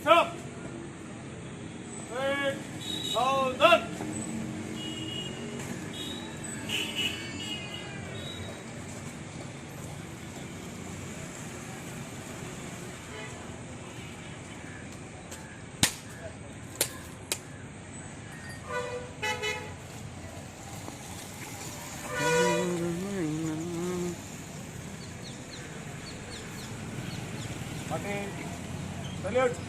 Stop. Eight thousand. Salute.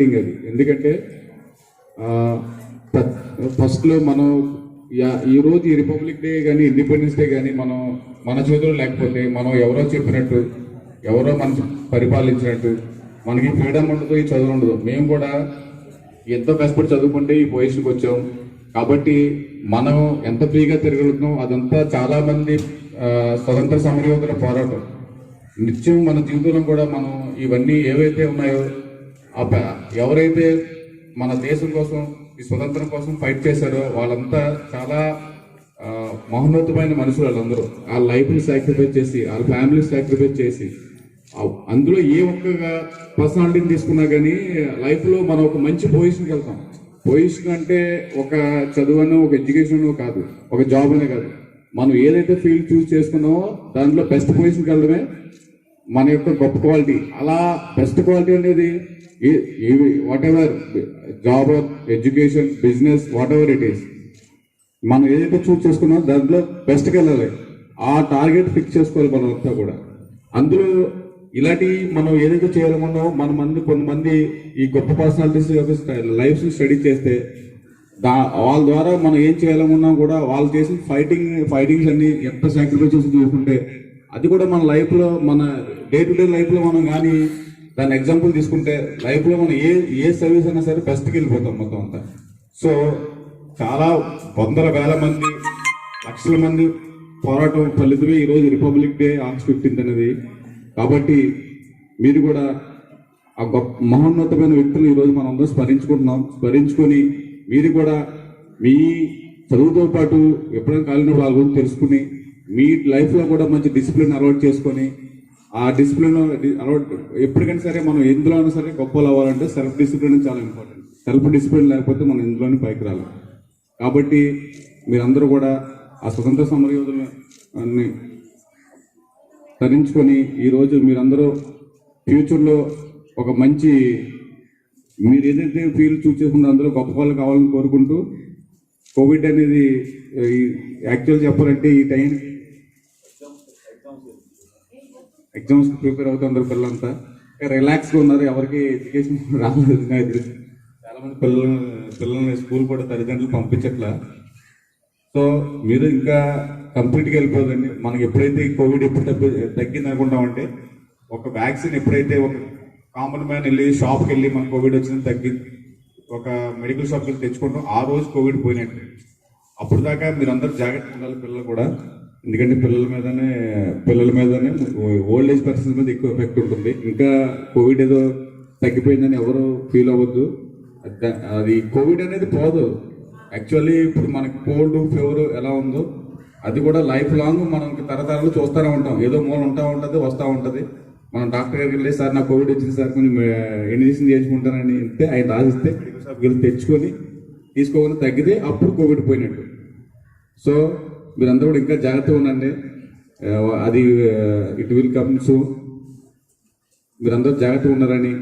Setting అది. ఎందుకంటే ఫస్ట్లో మనం ఈ రోజు ఈ రిపబ్లిక్ డే కానీ ఇండిపెండెన్స్ డే కానీ మనం మన చేతిలో లేకపోతే మనం ఎవరో చెప్పినట్టు ఎవరో మన పరిపాలించినట్టు మనకి ఫ్రీడమ్ ఉండదు ఈ చదువు ఉండదు. మేము కూడా ఎంతో కష్టపడి చదువుకుంటే ఈ పొజిషన్కి వచ్చాం. కాబట్టి మనం ఎంత ఫ్రీగా తిరగలుగుతున్నాం అదంతా చాలామంది స్వతంత్ర సమరయోధుల పోరాటం. నిత్యం మన జీవితంలో కూడా మనం ఇవన్నీ ఏవైతే ఉన్నాయో ఎవరైతే మన దేశం కోసం ఈ స్వతంత్రం కోసం ఫైట్ చేశారో వాళ్ళంతా చాలా మహోన్నతమైన మనుషులు వాళ్ళందరూ. వాళ్ళ లైఫ్ని సాక్రిఫైస్ చేసి వాళ్ళ ఫ్యామిలీ సాక్రిఫైస్ చేసి అందులో ఏ ఒక్క పర్సనాలిటీని తీసుకున్నా కానీ లైఫ్లో మనం ఒక మంచి పొజిషన్కి వెళ్తాం. పొజిషన్ అంటే ఒక చదువును ఒక ఎడ్యుకేషన్ కాదు ఒక జాబ్ అనే కాదు. మనం ఏదైతే ఫీల్డ్ చూస్ చేసుకున్నామో దాంట్లో బెస్ట్ పొజిషన్కి వెళ్ళడమే మన యొక్క గొప్ప క్వాలిటీ. అలా బెస్ట్ క్వాలిటీ అనేది whatever job education business whatever it is మనం ఏదైతే చూస్ చేసుకున్నామో దాంట్లో బెస్ట్కి వెళ్ళాలి. ఆ టార్గెట్ ఫిక్స్ చేసుకోవాలి మనం అంతా కూడా. అందులో ఇలాంటి మనం ఏదైతే చేయాలనుకున్నామో మన మంది కొంతమంది ఈ గొప్ప పర్సనాలిటీస్ లైఫ్ స్టడీ చేస్తే దా వాళ్ళ ద్వారా మనం ఏం చేయాలనుకున్నా కూడా వాళ్ళు చేసిన ఫైటింగ్ ఫైటింగ్స్ అన్ని ఎంత సాక్రిఫైస్ చేసి చూసుకుంటే అది కూడా మన లైఫ్లో మన డే టు డే లైఫ్లో మనం కానీ దాని ఎగ్జాంపుల్ తీసుకుంటే లైఫ్లో మనం ఏ ఏ సర్వీస్ అయినా సరే బెస్ట్కి వెళ్ళిపోతాం మొత్తం అంతా. సో చాలా వందల వేల మంది లక్షల మంది పోరాటం ఫలితమే ఈరోజు రిపబ్లిక్ డే ఆగస్ట్ ఫిఫ్టీన్త్ అనేది. కాబట్టి మీరు కూడా ఆ గొప్ప మహోన్నతమైన వ్యక్తులు ఈరోజు మనం అందరూ స్మరించుకుంటున్నాం. స్మరించుకొని మీరు కూడా మీ చదువుతో పాటు ఎప్పుడైనా కాలినప్పుడు వాళ్ళ గురించి తెలుసుకుని మీ లైఫ్లో కూడా మంచి డిసిప్లిన్ అలవాట్ చేసుకొని ఆ డిసిప్లిన్ అలవాటు ఎప్పటికైనా సరే మనం ఎందులో అయినా సరే గొప్పలు అవ్వాలంటే సెల్ఫ్ డిసిప్లిన్ చాలా ఇంపార్టెంట్ సెల్ఫ్ డిసిప్లిన్ లేకపోతే మనం ఇందులోనే పైకి రాలి. కాబట్టి మీరందరూ కూడా ఆ స్వతంత్ర సమరయోధులని తరించుకొని ఈరోజు మీరందరూ ఫ్యూచర్లో ఒక మంచి మీరు ఏదైతే ఫీల్ చూస్ అందరూ అందులో గొప్ప వాళ్ళు కావాలని కోరుకుంటూ కోవిడ్ అనేది యాక్చువల్ చెప్పాలంటే ఈ టైం ఎగ్జామ్స్ ప్రిపేర్ అవుతున్నారు పిల్లలంతా. రిలాక్స్గా ఉన్నారు ఎవరికి ఎడ్యుకేషన్ రాలేదు నాకు తెలిసి. పిల్లలు పిల్లల్ని స్కూల్ కూడా తల్లిదండ్రులు పంపించట్లా. సో మీరు ఇంకా కంప్లీట్గా వెళ్ళిపోదండి. మనకి ఎప్పుడైతే కోవిడ్ ఎప్పుడు తగ్గి తగ్గింది అనుకుంటామంటే ఒక వ్యాక్సిన్ ఎప్పుడైతే ఒక కామన్ మ్యాన్ వెళ్ళి షాప్కి వెళ్ళి మన కోవిడ్ వచ్చింది తగ్గి ఒక మెడికల్ షాప్కి వెళ్ళి తెచ్చుకుంటాం ఆ రోజు కోవిడ్ పోయినట్టు. అప్పుడు దాకా మీరు అందరూ జాగ్రత్తగా ఉండాలి పిల్లలు కూడా. ఎందుకంటే పిల్లల మీదనే పిల్లల మీదనే ఓల్డ్ ఏజ్ పర్సన్స్ మీద ఎక్కువ ఎఫెక్ట్ ఉంటుంది. ఇంకా కోవిడ్ ఏదో తగ్గిపోయిందని ఎవరు ఫీల్ అవ్వద్దు. అద- కోవిడ్ అనేది పోదు. యాక్చువల్లీ ఇప్పుడు మనకి కోల్డ్ ఫీవర్ ఎలా ఉందో అది కూడా లైఫ్ లాంగ్ మనం తరతరాలు చూస్తూనే ఉంటాం. ఏదో మూల ఉంటా ఉంటుంది వస్తూ ఉంటుంది. మనం డాక్టర్ గారికి వెళ్ళి సార్ నాకు కోవిడ్ వచ్చింది సార్ కొంచెం ఇంజక్షన్ చేసుకుంటానని ఇస్తే ఆయన రాసిస్తే తెచ్చుకొని తీసుకోకుండా తగ్గితే అప్పుడు కోవిడ్ పోయినట్టు. సో మీరందరూ కూడా ఇంకా జాగ్రత్తగా ఉండండి. అది ఇట్ విల్ కమ్ సూన్. మీరందరూ జాగ్రత్తగా ఉన్నారని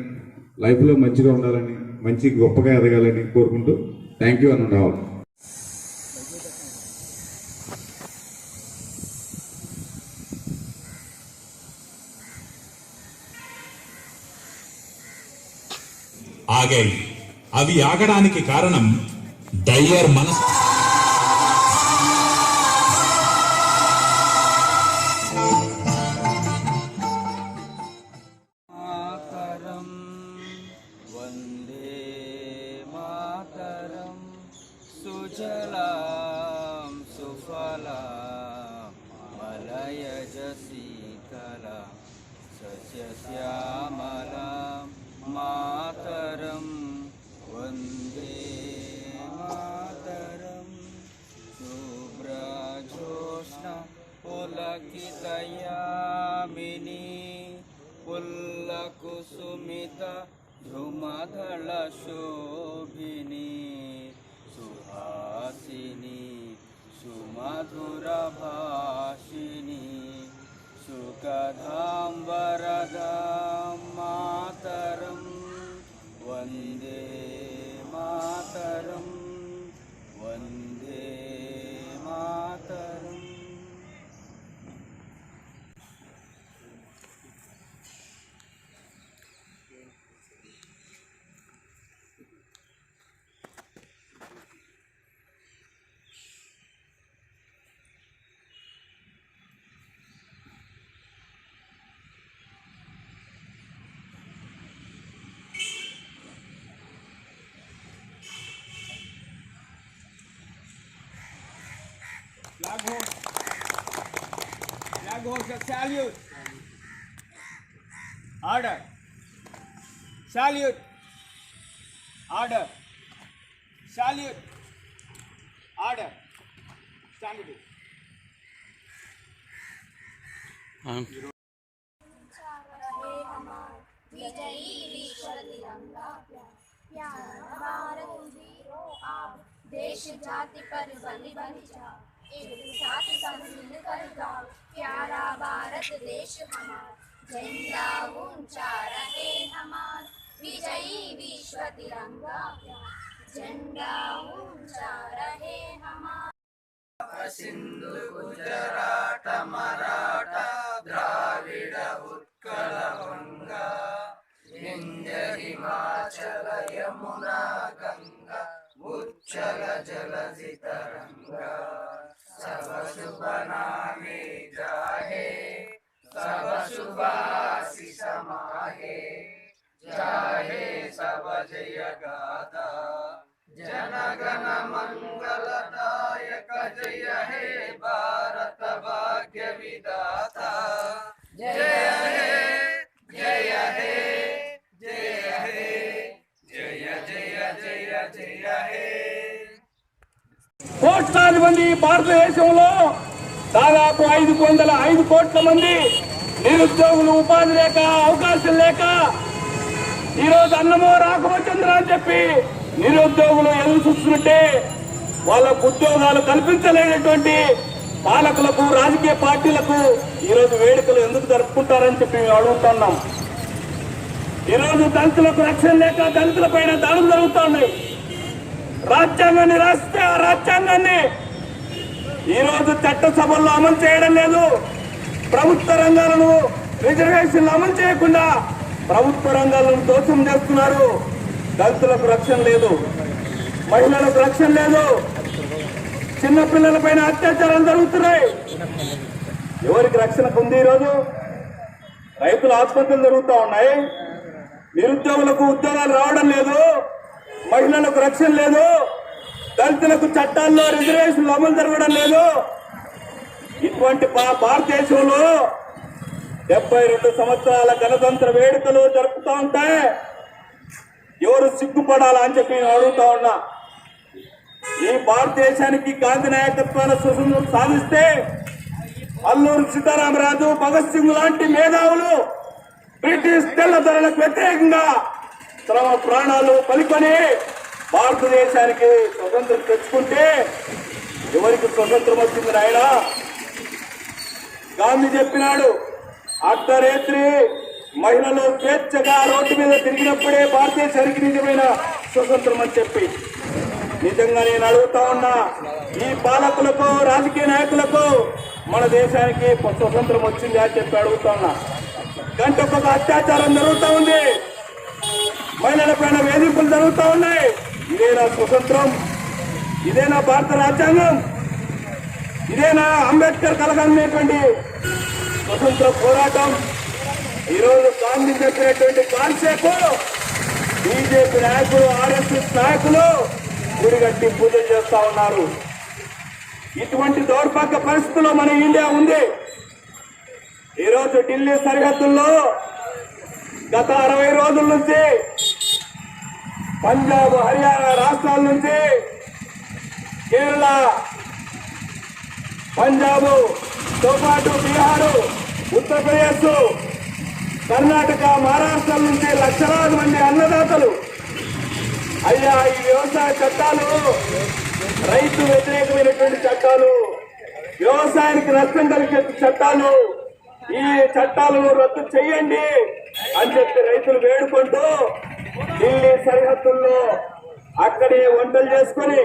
లైఫ్లో మంచిగా ఉండాలని మంచి గొప్పగా ఎదగాలని కోరుకుంటూ థ్యాంక్ యూ అని రావాలి ఆగాయి అవి ఆగడానికి కారణం డయ్యర్ మనసు. Salute. Order. Salute. Order. Salute. Order. Stand it. विजयी विश्व तिरंगा प्यारा भारत वीरो आप देश जाति पर बलि बलि जाओ एक साथ सब मिल कर गाओ प्यारा भारत देश हमारा झंडा ऊँचा रहे हमारा विजयी विश्व तिरंगा झंडा ऊँचा रहे हमारा सिंधु गुजराट मराठा द्राविड उत्कल गंगा विंध्य हिमाचल यमुना లక్షలాది మంది భారతదేశంలో దాదాపు ఐదు వందల ఐదు కోట్ల మంది నిరుద్యోగులు ఉపాధి లేక అవకాశం లేక ఈరోజు అన్నమో రాకపోతుందిరా అని చెప్పి నిరుద్యోగులు ఎదురు చూస్తుంటే వాళ్ళకు ఉద్యోగాలు కల్పించలేనటువంటి పాలకులకు రాజకీయ పార్టీలకు ఈరోజు వేడుకలు ఎందుకు జరుపుకుంటారని చెప్పి మేము అడుగుతున్నాం ఈరోజు దళితులకు రక్షణ లేక దళితుల పైన దాడులు జరుగుతున్నాయి రాజ్యాంగాన్ని రాస్తే ఆ రాజ్యాంగాన్ని ఈరోజు చట్టసభల్లో అమలు చేయడం లేదు. ప్రభుత్వ రంగాలను రిజర్వేషన్లు అమలు చేయకుండా ప్రభుత్వ రంగాలను దోషం చేస్తున్నారు. దళితులకు రక్షణ లేదు. మహిళలకు రక్షణ లేదు. చిన్నపిల్లల పైన అత్యాచారాలు జరుగుతున్నాయి. ఎవరికి రక్షణకు ఉంది ఈరోజు? రైతుల ఆసుపత్రులు జరుగుతూ ఉన్నాయి. నిరుద్యోగులకు ఉద్యోగాలు రావడం లేదు. మహిళలకు రక్షణ లేదు. దళితులకు చట్టాల్లో రిజర్వేషన్లు అమలు జరగడం లేదు. ఇటువంటి భా- భారతదేశంలో డెబ్బై రెండు సంవత్సరాల గణతంత్ర వేడుకలు జరుపుతూ ఉంటే ఎవరు సిగ్గుపడాలా అని చెప్పి నేను అడుగుతా ఉన్నా. ఈ భారతదేశానికి గాంధీ నాయకత్వాన్ని స్వతంత్రం సాధిస్తే అల్లూరు సీతారామరాజు భగత్ సింగ్ లాంటి మేధావులు బ్రిటిష్ తెల్లదొరలకు వ్యతిరేకంగా తమ ప్రాణాలు పలికొని భారతదేశానికి స్వతంత్రం తెచ్చుకుంటే ఎవరికి స్వతంత్రం వచ్చింది నాయన? గాంధీ చెప్పినాడు అర్ధరేత్రి మహిళలు స్వేచ్ఛగా రోడ్డు మీద తిరిగినప్పుడే భారతదేశానికి నిజమైన స్వతంత్రం అని చెప్పి. నిజంగా నేను అడుగుతా ఉన్నా ఈ పాలకులకు రాజకీయ నాయకులకు మన దేశానికి స్వతంత్రం వచ్చింది అని చెప్పి అడుగుతా ఉన్నా. ఒక అత్యాచారం జరుగుతూ ఉంది. వేధింపులు జరుగుతూ ఉన్నాయి. ఇదేనా స్వతంత్రం. ఇదేనా భారత రాజ్యాంగం. ఇదేనా అంబేద్కర్ కలగనేటువంటి స్వతంత్ర పోరాటం. ఈరోజు గాంధీ చెప్పినటువంటి కాన్సెప్ట్ బీజేపీ నాయకులు ఆర్ఎస్ఎస్ నాయకులు గుడిగట్టి పూజలు చేస్తా ఉన్నారు. ఇటువంటి దౌర్భాగ్య పరిస్థితుల్లో మన ఇండియా ఉంది. ఈరోజు ఢిల్లీ సరిహద్దుల్లో గత అరవై రోజుల నుంచి పంజాబ్ హర్యానా రాష్ట్రాల నుంచి కేరళ పంజాబ్తో పాటు బీహారు ఉత్తరప్రదేశ్ కర్ణాటక మహారాష్ట్ర నుంచి లక్షలాది మంది అన్నదాతలు. అయ్యా ఈ వ్యవసాయ చట్టాలు రైతు వ్యతిరేకమైనటువంటి చట్టాలు వ్యవసాయానికి నష్టం కలిగే చట్టాలు ఈ చట్టాలను రద్దు చేయండి అని చెప్పి రైతులు వేడుకుంటూ ఢిల్లీ సరిహద్దుల్లో అక్కడే వంటలు చేసుకొని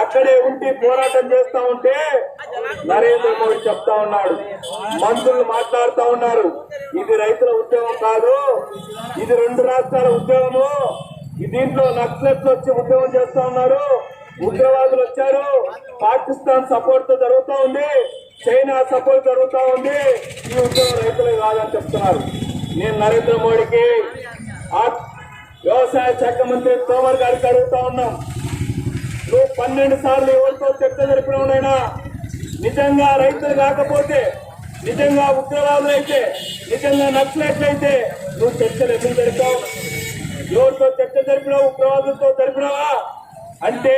అక్కడే ఉండి పోరాటం చేస్తా ఉంటే నరేంద్ర మోడీ చెప్తా ఉన్నాడు. మంత్రులు మాట్లాడుతా ఉన్నారు. ఇది రైతుల ఉద్యోగం కాదు. ఇది రెండు రాష్ట్రాల ఉద్యోగము దీంట్లో నక్సలెట్లు వచ్చి ఉద్యోగం చేస్తా ఉన్నారు. ఉగ్రవాదులు వచ్చారు. పాకిస్తాన్ సపోర్ట్తో జరుగుతూ ఉంది. చైనా సపోర్ట్ జరుగుతూ ఉంది. ఈ ఉద్యోగం రైతులే కాదని చెప్తున్నారు. నేను నరేంద్ర మోడీకి వ్యవసాయ శాఖ మంత్రి తోమర్ గారికి అడుగుతా ఉన్నాం. నువ్వు పన్నెండు సార్లు ఎవరితో చర్చ జరిపినైనా నిజంగా రైతులు కాకపోతే నిజంగా ఉగ్రవాదులు అయితే నిజంగా నక్సలైట్లయితే నువ్వు చర్చలు ఎందుకు జరిపావు? ఎవరితో చర్చ జరిపినావు? ఉగ్రవాదులతో జరిపినావా? అంటే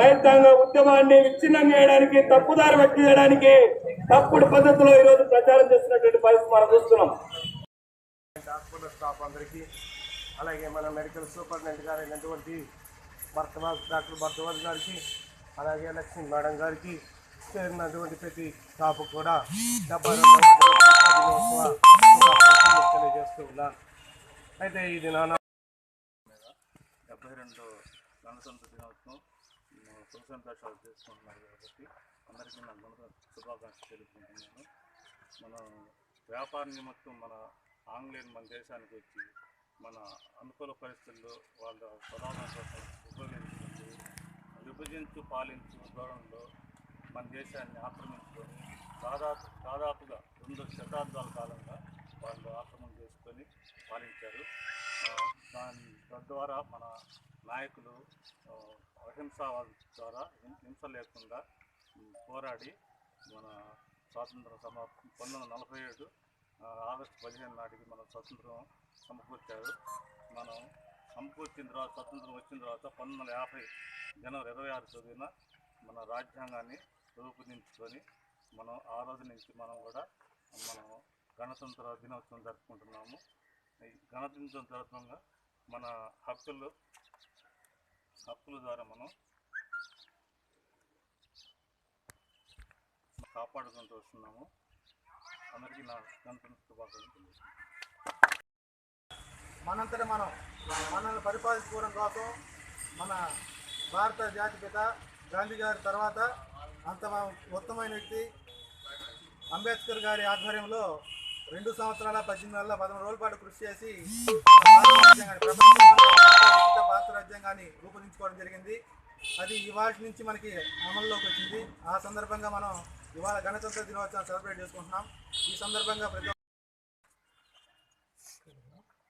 రైతాంగ ఉద్యమాన్ని విచ్ఛిన్నం చేయడానికి తప్పుదారి వ్యక్తి చేయడానికి తప్పుడు పద్ధతిలో ఈరోజు ప్రచారం చేస్తున్నటువంటి పరిస్థితి మనం చూస్తున్నాం. స్టాఫ్ అందరికీ అలాగే మన మెడికల్ సూపరింటెండెంట్ గారు అయినటువంటి భర్తవాజ్ డాక్టర్ భర్తవాజ్ గారికి అలాగే లక్ష్మీ మేడం గారికి చేరినటువంటి ప్రతి స్టాఫ్ కూడా డెబ్బై తెలియజేస్తూ ఉన్నా. అయితే ఈ దినాన డెబ్బై రెండు గణతంత్ర దినోత్సవం. ఉమ్, శుభ చేసుకుంటున్నారు కాబట్టి అందరికీ నా గణతంత్ర శుభాకాంక్షలు తెలుపుకుంటున్నాను. మన వ్యాపార నిమిత్తం మన ఆంగ్లేయులు మన దేశానికి వచ్చి మన అనుకూల పరిస్థితుల్లో వాళ్ళ స్వలాభం కోసం ఉపయోగించుకుంటూ విభజించు పాలించు ధోరణిలో మన దేశాన్ని ఆక్రమించుకొని దాదాపు దాదాపుగా రెండు శతాబ్దాల కాలంగా వాళ్ళు ఆక్రమణ చేసుకొని పాలించారు. దాని తద్వారా మన నాయకులు అహింసావాద ద్వారా హింస లేకుండా పోరాడి మన స్వాతంత్ర సమా పంతొమ్మిది వందల నలభై ఏడు ఆగస్టు పదిహేను నాటికి మన స్వతంత్రం సమకూర్చారు మనం సమకూర్చిన తర్వాత స్వతంత్రం వచ్చిన తర్వాత పంతొమ్మిది వందల యాభై జనవరి ఇరవై ఆరు చదివిన మన రాజ్యాంగాన్ని రూపొందించుకొని మనం ఆ రోజు నుంచి మనం కూడా మనం గణతంత్ర దినోత్సవం జరుపుకుంటున్నాము. ఈ గణతంత్ర జరుపుగా మన హక్కులు హక్కుల ద్వారా మనం కాపాడుకుంటూ వస్తున్నాము. అందరికీ నా గణతంత్ర శుభాకాంక్షలు. మనంతట మనం మనల్ని పరిపాలించుకోవడం కోసం మన భారత జాతిపిత గాంధీ గారి తర్వాత అంత ఉత్తమైన వ్యక్తి అంబేద్కర్ గారి ఆధ్వర్యంలో రెండు సంవత్సరాల పద్దెనిమిది నెలల పదమూడు రోజుల పాటు కృషి చేసి భారత రాజ్యాంగాన్ని భారత రాజ్యాంగాన్ని రూపొందించుకోవడం జరిగింది. అది ఇవాళ నుంచి మనకి అమల్లోకి వచ్చింది. ఆ సందర్భంగా మనం ఇవాళ గణతంత్ర దినోత్సవం సెలబ్రేట్ చేసుకుంటున్నాం. ఈ సందర్భంగా ప్రతి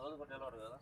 సెల్యూట్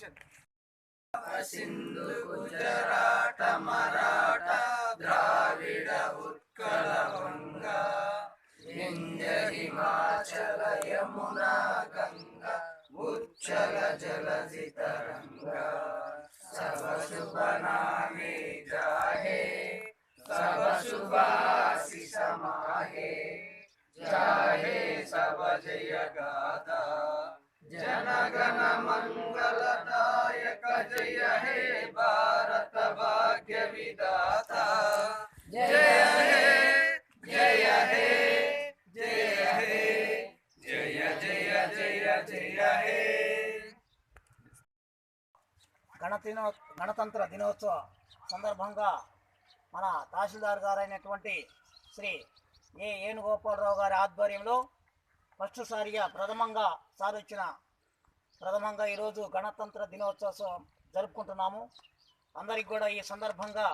యాక్షన్ మరాఠ ద్రావిడ ఉత్కళ వంగ వింధ్య హిమాచల యమునా గంగ ఉచ్చల జలజిత జయ గాథ జనగణ మంగళ అటెన్షన్ గణదినో గణతంత్ర దినోత్సవ సందర్భంగా మన తహసీల్దార్ గారైనటువంటి శ్రీ ఏ. ఏనుగోపాలరావు గారి ఆధ్వర్యంలో ఫస్ట్ సారిగా ప్రథమంగా సార్ వచ్చిన ప్రథమంగా ఈరోజు గణతంత్ర దినోత్సవం జరుపుకుంటున్నాము. అందరికి కూడా ఈ సందర్భంగా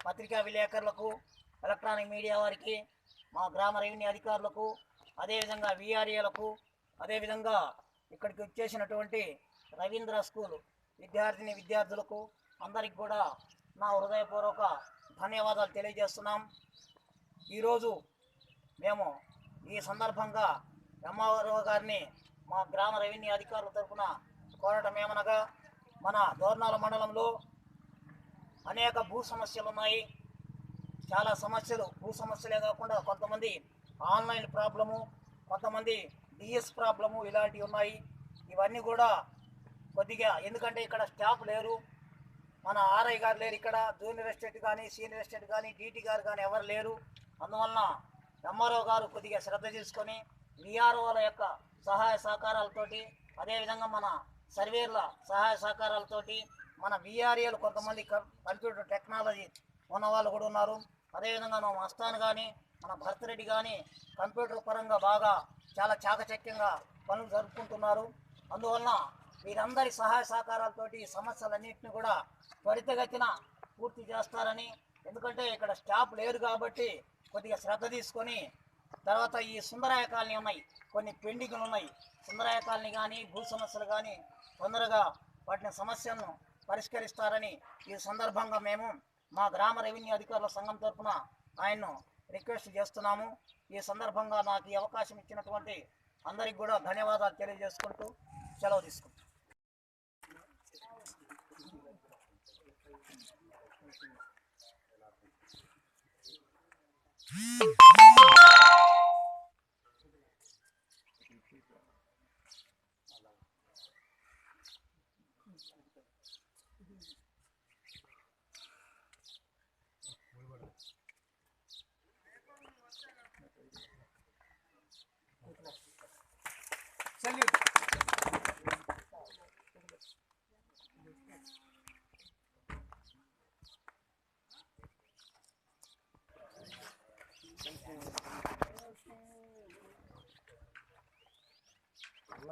పత్రికా విలేకరులకు ఎలక్ట్రానిక్ మీడియా వారికి మా గ్రామ రెవెన్యూ అధికారులకు అదేవిధంగా విఆర్ఏలకు అదేవిధంగా ఇక్కడికి వచ్చేసినటువంటి రవీంద్ర స్కూల్ విద్యార్థిని విద్యార్థులకు అందరికి కూడా నా హృదయపూర్వక ధన్యవాదాలు తెలియజేస్తున్నాం. ఈరోజు మేము ఈ సందర్భంగా ఎంఆర్ఓ గారిని మా గ్రామ రెవెన్యూ అధికారుల తరఫున కోరటం ఏమనగా మన దోర్నాల మండలంలో అనేక భూ సమస్యలు ఉన్నాయి. చాలా సమస్యలు భూ సమస్యలే కాకుండా కొంతమంది ఆన్లైన్ ప్రాబ్లము కొంతమంది డిఎస్ ప్రాబ్లము ఇలాంటివి ఉన్నాయి. ఇవన్నీ కూడా కొద్దిగా ఎందుకంటే ఇక్కడ స్టాఫ్ లేరు. మన ఆర్ఐ గారు లేరు ఇక్కడ జూనియర్ ఎస్టేట్ కానీ సీనియర్ ఎస్టేట్ కానీ డీటీ గారు కానీ ఎవరు లేరు. అందువలన ఎంఆర్ఓ గారు కొద్దిగా శ్రద్ధ తీసుకొని విఆర్ఓల యొక్క సహాయ సహకారాలతోటి అదేవిధంగా మన సర్వేర్ల సహాయ సహకారాలతోటి మన విఆర్ఏలు కొంతమంది కం- కంప్యూటర్ టెక్నాలజీ ఉన్న వాళ్ళు కూడా ఉన్నారు. అదేవిధంగా మన మస్తాన్ కానీ మన భరతరెడ్డి కానీ కంప్యూటర్ పరంగా బాగా చాలా చాకచక్యంగా పనులు జరుపుకుంటున్నారు. అందువలన వీరందరి సహాయ సహకారాలతోటి ఈ సమస్యలన్నింటినీ కూడా త్వరితగతిన పూర్తి చేస్తారని ఎందుకంటే ఇక్కడ స్టాఫ్ లేరు కాబట్టి కొద్దిగా శ్రద్ధ తీసుకొని తర్వాత ఈ సుందరాయ కాలనీ ఉన్నాయి. కొన్ని పెండింగ్లు ఉన్నాయి. సుందరాయ కాలనీ కానీ భూ సమస్యలు కానీ తొందరగా వాటిని సమస్యలను పరిష్కరిస్తారని ఈ సందర్భంగా మేము మా గ్రామ రెవెన్యూ అధికారుల సంఘం తరఫున ఆయన్ను రిక్వెస్ట్ చేస్తున్నాము. ఈ సందర్భంగా నాకు ఈ అవకాశం ఇచ్చినటువంటి అందరికి కూడా ధన్యవాదాలు తెలియజేసుకుంటూ సెలవు తీసుకుంటాం సెల్యూట్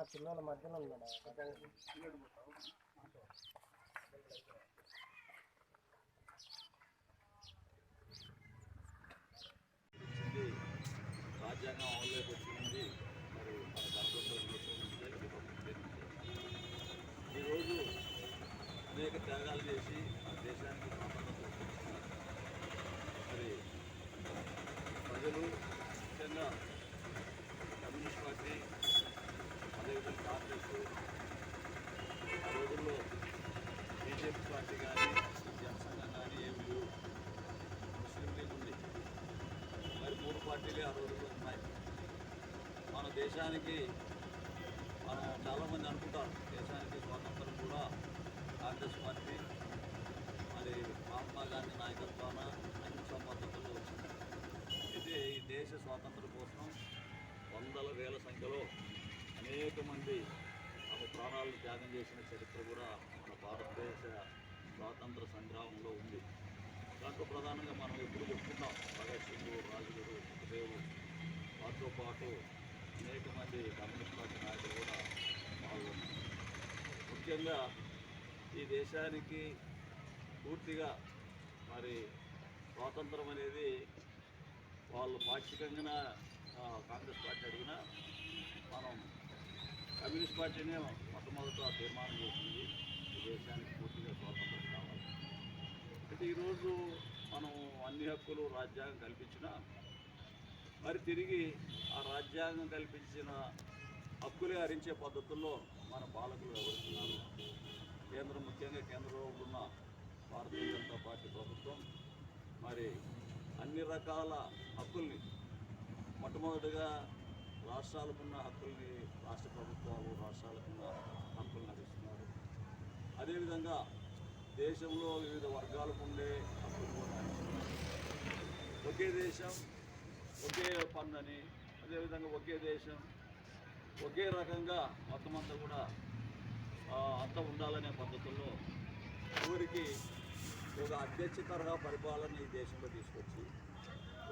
చిన్నోళ్ళ మధ్యలో ఉందా రాజ్యాంగం అమల్లోకి వచ్చింది. మరి మన గణతంత్ర ఈరోజు అనేక త్యాగాలు చేసి మన దేశానికి స్వాతంత్రం మరి ప్రజలు ముఖ్యంగా కమ్యూనిస్ట్ పార్టీ అదేవిధంగా కాంగ్రెస్ ఆ రోజుల్లో బీజేపీ పార్టీ కానీ జనసంఘం కానీ ఏమి లేవు ముస్లిం లీగ్ ఉంది మరి మూడు పార్టీలే ఆ రోజుల్లో ఉన్నాయి మన దేశానికి మనం చాలామంది అనుకుంటారు దేశానికి స్వాతంత్రం కూడా కాంగ్రెస్ పార్టీ మరి మహాత్మా గాంధీ నాయకత్వాన అహింసా పద్ధతుల్లో వచ్చింది అయితే ఈ దేశ స్వాతంత్రం కోసం వందల వేల సంఖ్యలో అనేక మంది తమ ప్రాణాలను త్యాగం చేసిన చరిత్ర కూడా మన భారతదేశ స్వాతంత్ర సంగ్రామంలో ఉంది. దాంట్లో ప్రధానంగా మనం ఎప్పుడు చెప్పుకుంటాం భగత్ సింగ్ రాజుగురు సుఖదేవు వారితో పాటు అనేక మంది కమ్యూనిస్ట్ పార్టీ నాయకులు కూడా పాల్గొన్నారు. ముఖ్యంగా ఈ దేశానికి పూర్తిగా మరి స్వాతంత్రం అనేది వాళ్ళు పాక్షికంగా కాంగ్రెస్ పార్టీ అడిగినా మనం కమ్యూనిస్ట్ పార్టీనే మొట్టమొదట తీర్మానం చేసింది. ఈ దేశానికి పూర్తిగా స్వాతంత్రం కావాలి. అంటే ఈరోజు మనం అన్ని హక్కులు రాజ్యాంగం కల్పించినా మరి తిరిగి ఆ రాజ్యాంగం కల్పించిన హక్కులే హరించే పద్ధతుల్లో మన పాలకులు వ్యవహరిస్తున్నారు. కేంద్రం ముఖ్యంగా కేంద్రంలో ఉన్న భారతీయ జనతా పార్టీ ప్రభుత్వం. మరి అన్ని రకాల హక్కుల్ని మొట్టమొదటిగా రాష్ట్రాలకున్న హక్కుల్ని రాష్ట్ర ప్రభుత్వాలు రాష్ట్రాలకున్న హక్కుల్ని నడుస్తున్నారు అదేవిధంగా దేశంలో వివిధ వర్గాలకు ఉండే హక్కులు కూడా ఒకే దేశం ఒకే పన్ను అని అదేవిధంగా ఒకే దేశం ఒకే రకంగా మొత్తం అంతా కూడా అంత అంతా ఉండాలనే పద్ధతుల్లో ఊరికి ఒక అధ్యక్ష తరహా పరిపాలన ఈ దేశంలో తీసుకొచ్చి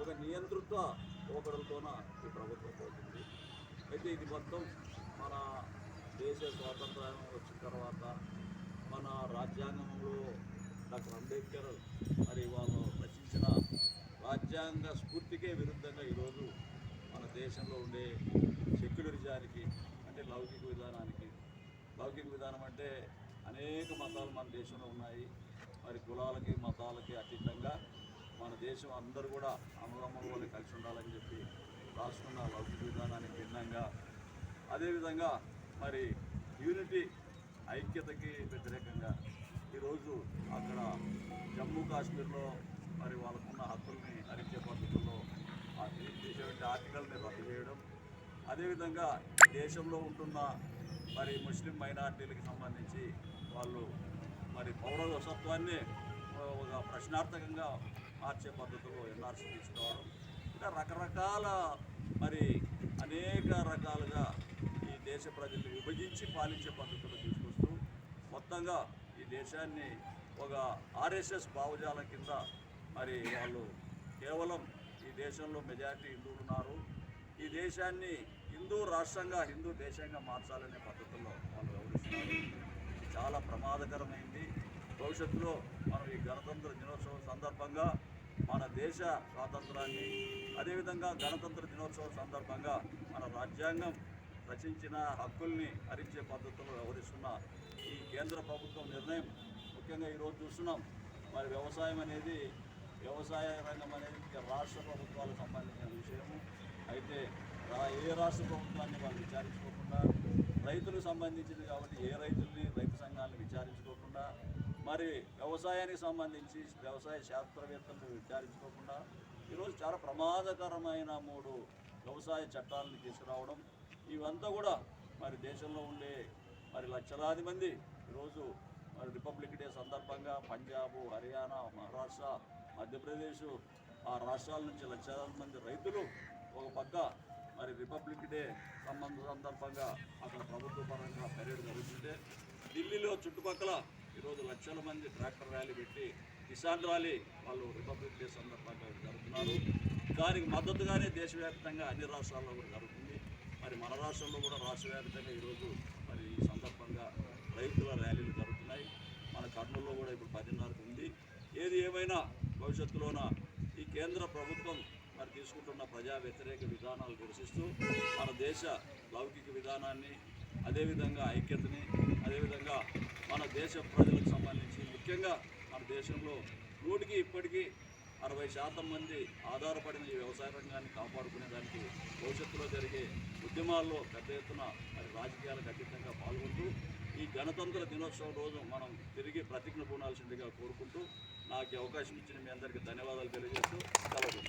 ఒక నియంతృత్వ పోకడలతోన ఈ ప్రభుత్వం పోతుంది. అయితే ఇది మొత్తం మన దేశ స్వాతంత్రం వచ్చిన తర్వాత మన రాజ్యాంగంలో డాక్టర్ అంబేద్కర్ మరి వాళ్ళు రచించిన రాజ్యాంగ స్ఫూర్తికే విరుద్ధంగా ఈరోజు మన దేశంలో ఉండే సెక్యులరిజానికి అంటే లౌకిక విధానానికి లౌకిక విధానం అంటే అనేక మతాలు మన దేశంలో ఉన్నాయి. మరి కులాలకి మతాలకి అతీతంగా మన దేశం అందరూ కూడా అమలమ్మల కలిసి ఉండాలని చెప్పి రాసుకున్న లౌకిక విధానానికి భిన్నంగా అదేవిధంగా మరి యూనిటీ ఐక్యతకి వ్యతిరేకంగా ఈరోజు అక్కడ జమ్మూ కాశ్మీర్లో మరి వాళ్ళకున్న హక్కుల్ని హరించే పద్ధతుల్లో ఆ తీసేటువంటి ఆర్టికల్ని రద్దు చేయడం అదేవిధంగా దేశంలో ఉంటున్న మరి ముస్లిం మైనార్టీలకు సంబంధించి వాళ్ళు మరి పౌరసత్వాన్ని ఆ, ఒక ప్రశ్నార్థకంగా మార్చే పద్ధతిలో ఎన్ఆర్సీ తీసుకోవడం. ఇంకా రకరకాల మరి అనేక రకాలుగా ఈ దేశ ప్రజల్ని విభజించి పాలించే పద్ధతులు తీసుకొస్తూ మొత్తంగా ఈ దేశాన్ని ఒక ఆర్ఎస్ఎస్ భావజాలం కింద మరి వాళ్ళు కేవలం ఈ దేశంలో మెజారిటీ హిందువులు ఉన్నారు. ఈ దేశాన్ని హిందూ రాష్ట్రంగా హిందూ దేశంగా మార్చాలనే పద్ధతుల్లో వాళ్ళు వ్యవహరిస్తున్నారు. చాలా ప్రమాదకరమైంది. భవిష్యత్తులో మనం ఈ గణతంత్ర దినోత్సవం సందర్భంగా మన దేశ స్వాతంత్రాన్ని అదేవిధంగా గణతంత్ర దినోత్సవం సందర్భంగా మన రాజ్యాంగం రచించిన హక్కుల్ని హరించే పద్ధతిలో వ్యవహరిస్తున్న ఈ కేంద్ర ప్రభుత్వం నిర్ణయం. ముఖ్యంగా ఈరోజు చూస్తున్నాం మరి వ్యవసాయం అనేది వ్యవసాయ రంగం అనేది రాష్ట్ర ప్రభుత్వాలకు సంబంధించిన విషయము. అయితే రా- ఏ రాష్ట్ర ప్రభుత్వాన్ని వాళ్ళు విచారించుకోకుండా రైతులకు సంబంధించింది కాబట్టి ఏ రైతుల్ని రైతు సంఘాలను విచారించుకోకుండా మరి వ్యవసాయానికి సంబంధించి వ్యవసాయ శాస్త్రవేత్తలను విచారించుకోకుండా ఈరోజు చాలా ప్రమాదకరమైన మూడు వ్యవసాయ చట్టాలను తీసుకురావడం ఇవంతా కూడా మరి దేశంలో ఉండే మరి లక్షలాది మంది ఈరోజు మరి రిపబ్లిక్ డే సందర్భంగా పంజాబ్ హర్యానా మహారాష్ట్ర మధ్యప్రదేశ్ ఆ రాష్ట్రాల నుంచి లక్షలాది మంది రైతులు ఒక పక్క మరి రిపబ్లిక్ డే సంబంధ సందర్భంగా అక్కడ ప్రభుత్వ పరంగా పర్యటన జరుగుతుంటే ఢిల్లీలో చుట్టుపక్కల ఈరోజు లక్షల మంది ట్రాక్టర్ ర్యాలీ పెట్టి కిసాన్ ర్యాలీ వాళ్ళు రిపబ్లిక్ డే సందర్భంగా జరుగుతున్నారు దానికి మద్దతుగానే దేశవ్యాప్తంగా అన్ని రాష్ట్రాల్లో కూడా జరుగుతుంది. మరి మన రాష్ట్రంలో కూడా రాష్ట్ర వ్యాప్తంగా ఈరోజు మరి ఈ సందర్భంగా రైతుల ర్యాలీలు జరుగుతున్నాయి. మన కర్నూలులో కూడా ఇప్పుడు పదిన్నరకు ఉంది. ఏది ఏమైనా భవిష్యత్తులోన ఈ కేంద్ర ప్రభుత్వం మరి తీసుకుంటున్న ప్రజా వ్యతిరేక విధానాలు నిరసిస్తూ మన దేశ లౌకిక విధానాన్ని అదేవిధంగా ఐక్యతని అదేవిధంగా మన దేశ ప్రజలకు సంబంధించి ముఖ్యంగా మన దేశంలో నూటికి ఇప్పటికీ అరవై శాతం మంది ఆధారపడిన ఈ వ్యవసాయ రంగాన్ని కాపాడుకునే దానికి భవిష్యత్తులో జరిగే ఉద్యమాల్లో పెద్ద ఎత్తున మరి రాజకీయాలకు అతీతంగా పాల్గొంటూ ఈ గణతంత్ర దినోత్సవం రోజు మనం తిరిగి ప్రతిజ్ఞ పూనాల్సిందిగా కోరుకుంటూ నాకు అవకాశం ఇచ్చిన మీ అందరికీ ధన్యవాదాలు తెలియజేస్తూ సెలవు.